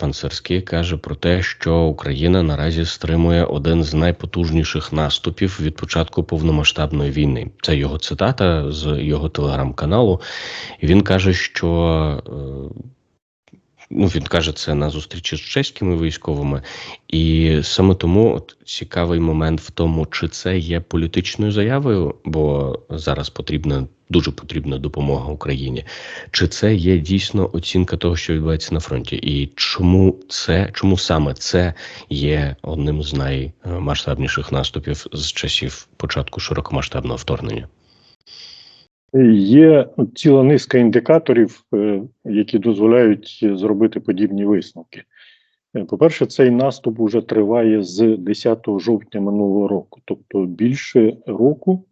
Пан Сирський каже про те, що Україна наразі стримує один з найпотужніших наступів від початку повномасштабної війни. Це його цитата з його телеграм-каналу. Він каже, що е, ну він каже це на зустрічі з чеськими військовими, і саме тому от цікавий момент в тому, чи це є політичною заявою, бо зараз потрібна дуже потрібна допомога Україні, чи це є дійсно оцінка того, що відбувається на фронті, і чому це чому саме це є одним з наймасштабніших наступів з часів початку широкомасштабного вторгнення? Є ціла низка індикаторів, е, які дозволяють зробити подібні висновки. Е, По-перше, цей наступ уже триває з 10 жовтня минулого року, тобто більше року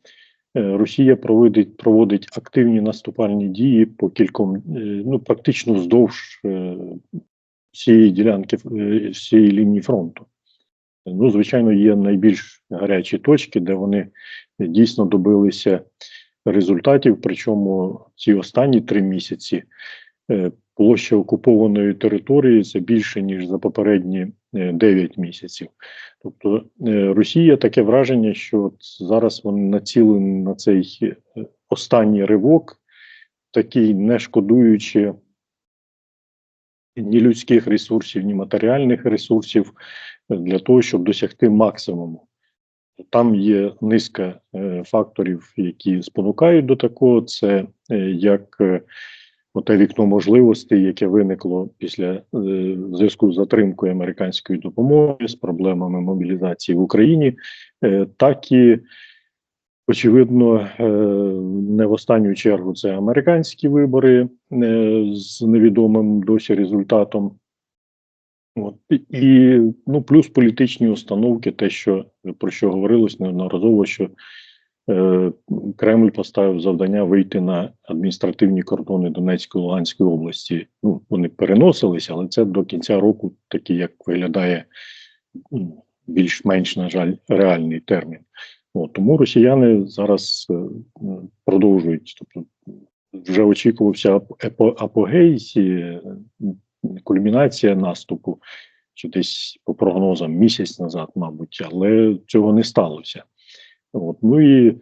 е, Росія проводить проводить активні наступальні дії по кільком, ну практично вздовж всієї ділянки всієї лінії фронту. Ну, звичайно, є найбільш гарячі точки, де вони дійсно добилися результатів. Причому ці останні три місяці е, площа окупованої території це більше ніж за попередні е, 9 місяців. Тобто е, Росія таке враження, що зараз вони націлені на цей е, останній ривок, такий не шкодуючи ні людських ресурсів, ні матеріальних ресурсів е, для того, щоб досягти максимуму. Там є низка е, факторів, які спонукають до такого. Це е, як е, оте вікно можливостей, яке виникло після зв'язку з затримкою американської допомоги з проблемами мобілізації в Україні, так і очевидно, не в останню чергу це американські вибори з невідомим досі результатом. От і ну плюс політичні установки, те, що про що говорилось неодноразово, що е, Кремль поставив завдання вийти на адміністративні кордони Донецької Луганської області. Ну вони переносилися, але це до кінця року, такий як виглядає ну, більш-менш, на жаль, реальний термін. От, тому росіяни зараз е, продовжують, тобто вже очікувався апо- апогей, кульмінація наступу, чи десь по прогнозам місяць назад, мабуть, але цього не сталося. От. Ну і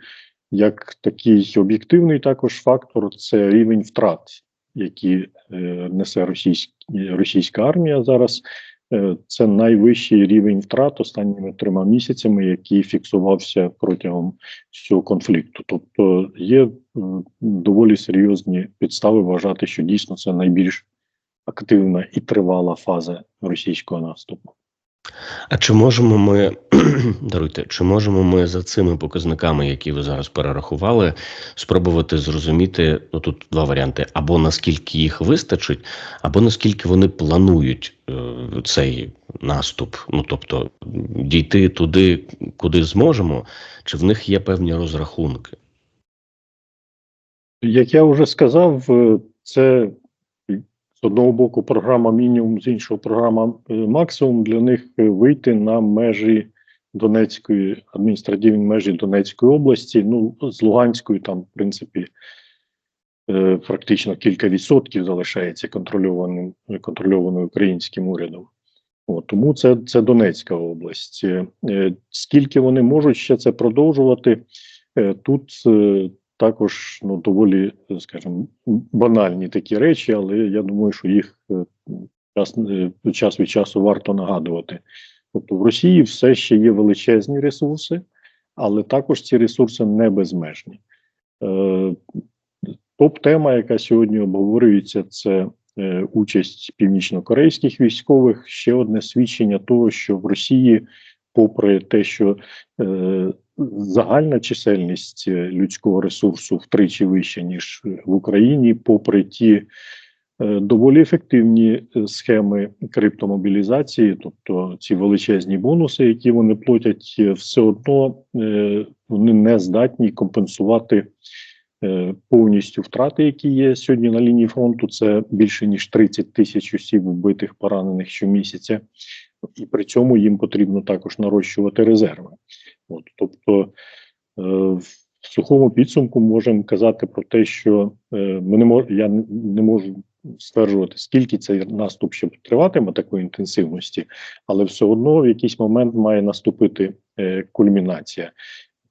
як такий об'єктивний також фактор це рівень втрат, які е, несе російськ, російська армія зараз. Е, Це найвищий рівень втрат останніми трьома місяцями, який фіксувався протягом цього конфлікту. Тобто є е, доволі серйозні підстави вважати, що дійсно це найбільш активна і тривала фаза російського наступу. А чи можемо ми даруйте, чи можемо ми за цими показниками, які ви зараз перерахували, спробувати зрозуміти ну тут два варіанти: або наскільки їх вистачить, або наскільки вони планують е, цей наступ? Ну тобто дійти туди, куди зможемо, чи в них є певні розрахунки? Як я вже сказав, е, це з одного боку програма мінімум, з іншого програма е, максимум для них е, вийти на межі Донецької адміністративні межі Донецької області. Ну з Луганською там, в принципі, е, практично кілька відсотків залишається контрольованим контрольованою українським урядом. От, тому це, це Донецька область. Скільки вони можуть ще це продовжувати? Тут також ну, доволі, скажімо, банальні такі речі, але я думаю, що їх е, час, е, час від часу варто нагадувати. Тобто в Росії все ще є величезні ресурси, але також ці ресурси не безмежні. Е, Топ-тема, яка сьогодні обговорюється, це е, участь північно-корейських військових. Ще одне свідчення того, що в Росії, попри те, що е, загальна чисельність е, людського ресурсу втричі вища, ніж в Україні, попри ті е, доволі ефективні е, схеми криптомобілізації, тобто ці величезні бонуси, які вони платять, все одно вони не здатні компенсувати повністю втрати, які є сьогодні на лінії фронту. Це більше ніж 30 тисяч осіб вбитих, поранених щомісяця, і при цьому їм потрібно також нарощувати резерви. От, тобто, е, в сухому підсумку можемо казати про те, що е, ми не мож, я не- можу стверджувати, скільки цей наступ ще триватиме такої інтенсивності, але все одно в якийсь момент має наступити е, кульмінація.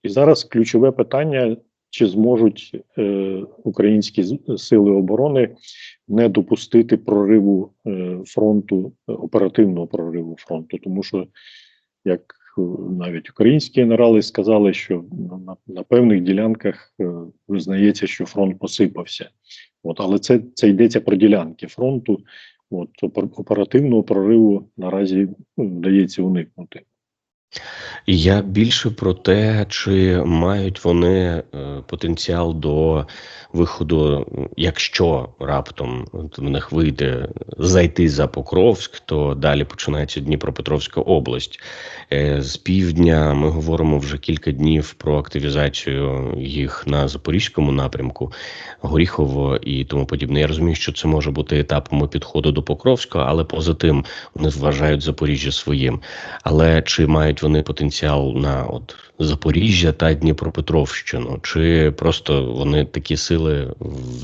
І зараз ключове питання: чи зможуть е, українські сили оборони не допустити прориву е, фронту, оперативного прориву фронту, тому що як навіть українські генерали сказали, що на, на, певних ділянках е, визнається, що фронт посипався. От, але це, це йдеться про ділянки фронту. От оперативного прориву наразі вдається уникнути. Я більше про те, чи мають вони е, потенціал до виходу, якщо раптом в них вийде зайти за Покровськ, то далі починається Дніпропетровська область. Е, З півдня ми говоримо вже кілька днів про активізацію їх на запорізькому напрямку, Горіхово і тому подібне. Я розумію, що це може бути етапом підходу до Покровська, але поза тим вони вважають Запоріжжя своїм. Але чи мають вони потенціал на от Запоріжжя та Дніпропетровщину, чи просто вони такі сили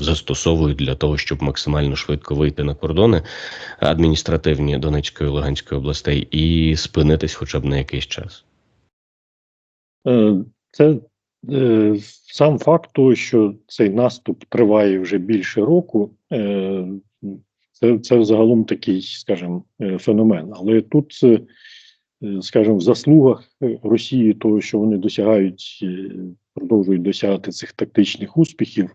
застосовують для того, щоб максимально швидко вийти на кордони адміністративні Донецької і Луганської областей і спинитись хоча б на якийсь час? Е, Це е, сам факт того, що цей наступ триває вже більше року, е, це, це загалом такий, скажімо, феномен. Але тут, скажімо, в заслугах е, Росії, того, що вони досягають, е, продовжують досягати цих тактичних успіхів,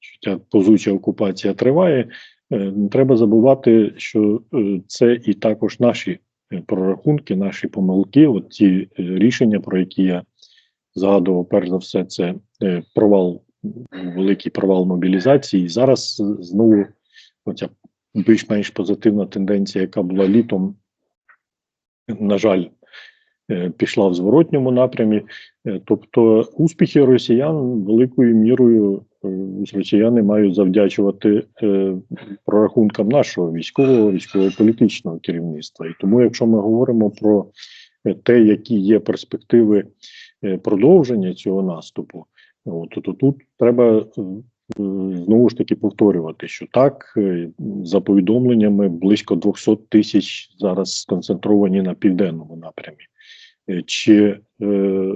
що ця позуча окупація триває. е, Не треба забувати, що е, це і також наші е, прорахунки, наші помилки, от ті е, рішення, про які я згадував, перш за все, це е, провал, великий провал мобілізації. Зараз е, знову оця більш-менш позитивна тенденція, яка була літом, на жаль, е, пішла в зворотньому напрямі. Е, Тобто успіхи росіян великою мірою е, росіяни мають завдячувати прорахункам нашого військового, військово-політичного керівництва. І тому, якщо ми говоримо про те, які є перспективи продовження цього наступу, от, то тут треба знову ж таки повторювати, що так, е, за повідомленнями, близько 200 тисяч зараз сконцентровані на південному напрямі. Е, Чи е,